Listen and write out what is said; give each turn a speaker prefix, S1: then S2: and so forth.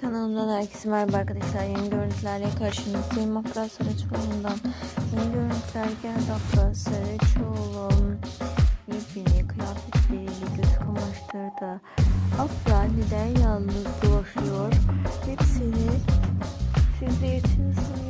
S1: Kanalımdan herkese merhaba arkadaşlar. Yeni görüntülerle karşınızdayım. Afra Saraçoğlu'ndan. Yeni görüntüler geldi. Afra Saraçoğlu yepyeni kıyafetleriyle göz kamaştırdı. Afra neden yalnız dolaşıyor? Hepsini sizler için sunuyorum.